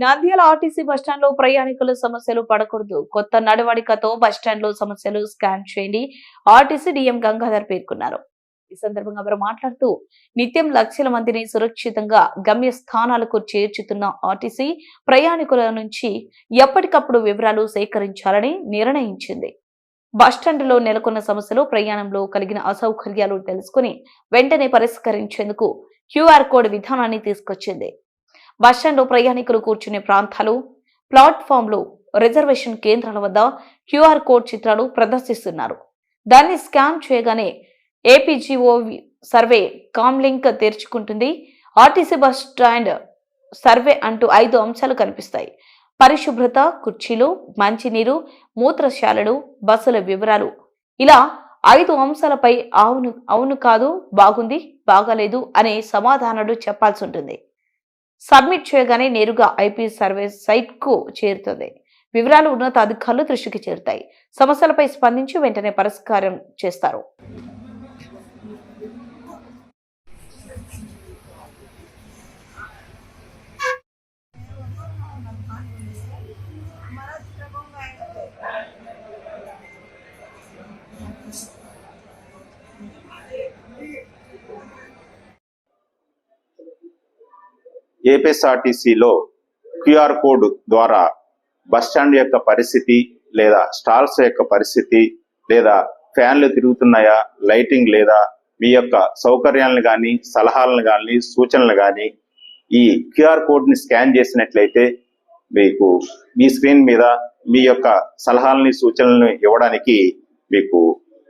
Nandyal RTC బస్టాండ్లో ప్రయాణికుల సమస్యలు పడకూడదు. కొత్త నడవడికతో బస్టాండ్లో సమస్యలు స్కాన్ చేయండి. ఆర్టీసీ డిఎం గంగాధర్ పేర్కొన్నారు. ఈ సందర్భంగా వారు మాట్లాడుతూ నిత్యం లక్షల మందిని సురక్షితంగా గమ్య స్థానాలకు చేర్చుతున్న ఆర్టీసీ ప్రయాణికుల నుంచి ఎప్పటికప్పుడు వివరాలు సేకరించాలని నిర్ణయించింది. బస్టాండ్లో నెలకొన్న సమస్యలు ప్రయాణంలో కలిగిన అసౌకర్యాలు తెలుసుకుని వెంటనే పరిష్కరించేందుకు క్యూఆర్ కోడ్ విధానాన్ని తీసుకొచ్చింది. బస్టాండ్లో ప్రయాణికులు కూర్చునే ప్రాంతాలు ప్లాట్ఫామ్లు రిజర్వేషన్ కేంద్రాల వద్ద క్యూఆర్ కోడ్ చిత్రాలు ప్రదర్శిస్తున్నారు. దాన్ని స్కాన్ చేయగానే ఏపీజీఓ సర్వే కామ్లింక్ తెరుచుకుంటుంది. ఆర్టీసీ బస్ స్టాండ్ సర్వే అంటూ ఐదు అంశాలు కనిపిస్తాయి. పరిశుభ్రత కుర్చీలు మంచినీరు మూత్రశాలలు బస్సుల వివరాలు. ఇలా ఐదు అంశాలపై అవును అవును కాదు బాగుంది బాగాలేదు అనే సమాధానాలు చెప్పాల్సి ఉంటుంది. సబ్మిట్ చేయగానే నేరుగా ఐపీ సర్వే సైట్కు చేరుతుంది. వివరాలు ఉన్నతాధికారులు దృష్టికి చేరుతాయి. సమస్యలపై స్పందించి వెంటనే పరిష్కారం చేస్తారు. ఏపీఎస్ఆర్టీసీలో క్యూఆర్ కోడ్ ద్వారా బస్ స్టాండ్ యొక్క పరిస్థితి లేదా స్టాల్స్ యొక్క పరిస్థితి లేదా ఫ్యాన్లు తిరుగుతున్నాయా లైటింగ్ లేదా మీ యొక్క సౌకర్యాలను కానీ సలహాలను కానీ సూచనలు కానీ ఈ క్యూఆర్ కోడ్ని స్కాన్ చేసినట్లయితే మీకు మీ స్క్రీన్ మీద మీ యొక్క సలహాలని సూచనలను ఇవ్వడానికి మీకు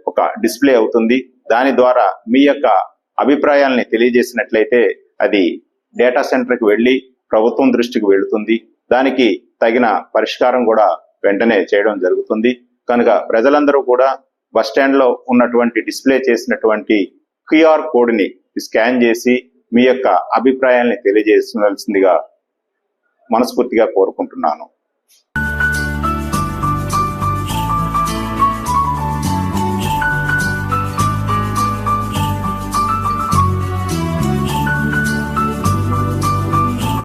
ఒక డిస్ప్లే అవుతుంది. దాని ద్వారా మీ యొక్క అభిప్రాయాలని తెలియజేసినట్లయితే అది డేటా సెంటర్కి వెళ్ళి ప్రభుత్వం దృష్టికి వెళుతుంది. దానికి తగిన పరిష్కారం కూడా వెంటనే చేయడం జరుగుతుంది. కనుక ప్రజలందరూ కూడా బస్ స్టాండ్లో ఉన్నటువంటి డిస్ప్లే చేసినటువంటి క్యూఆర్ కోడ్ని స్కాన్ చేసి మీ యొక్క అభిప్రాయాల్ని తెలియజేయవలసిందిగా మనస్ఫూర్తిగా కోరుకుంటున్నాను.